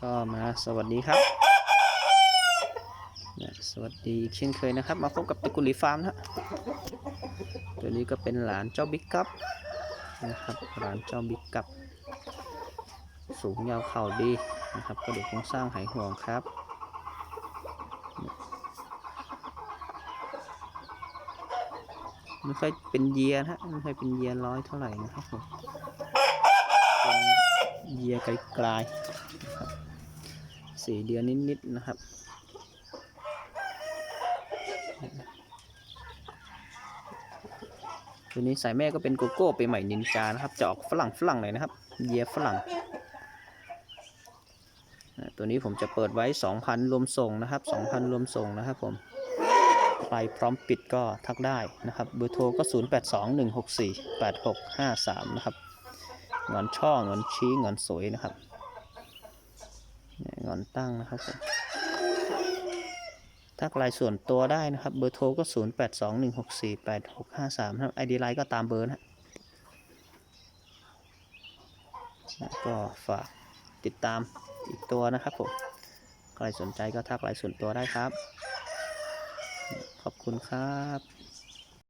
ก็มาสวัสดีครับนะสวัสดีอีกเช่นเคยนะครับ มาพบกับตะกุลีฟาร์มนะตัวนี้ก็เป็นหลานเจ้าบิ๊กกับนะครับหลานเจ้าบิ๊กกับสูงยาวเข่าดีนะครับกระดูกโครงสร้างหายห่วงครับไม่ค่อยเป็นเยียนะไม่ค่อยเป็นเยียร้อยเท่าไหร่นะครับผมเป็นเยียไกลๆนะครับ สี่เดือนนิดๆนะครับ ตัวนี้สายแม่ก็เป็นโกโก้ไปใหม่นินจานะครับ จะออกฝรั่งฝรั่งหน่อยนะครับ เยียฝรั่ง ตัวนี้ผมจะเปิดไว้ 2,000 รวมส่งนะครับ 2,000 รวมส่งนะครับผมไปพร้อมปิดก็ทักได้นะครับ เบอร์โทรก็ 0821648653 นะครับ งอนช่องอนชี้งอนสวยนะครับ งอนตั้งนะครับผมทักไลน์ส่วนตัวได้นะครับ เบอร์โทรก็ 0821648653นะครับไอดีไลน์ก็ตามเบอร์นะแล้วก็ฝากติดตามอีกตัวนะครับผม ใครสนใจก็ทักไลน์ส่วนตัวได้ครับ ขอบคุณครับ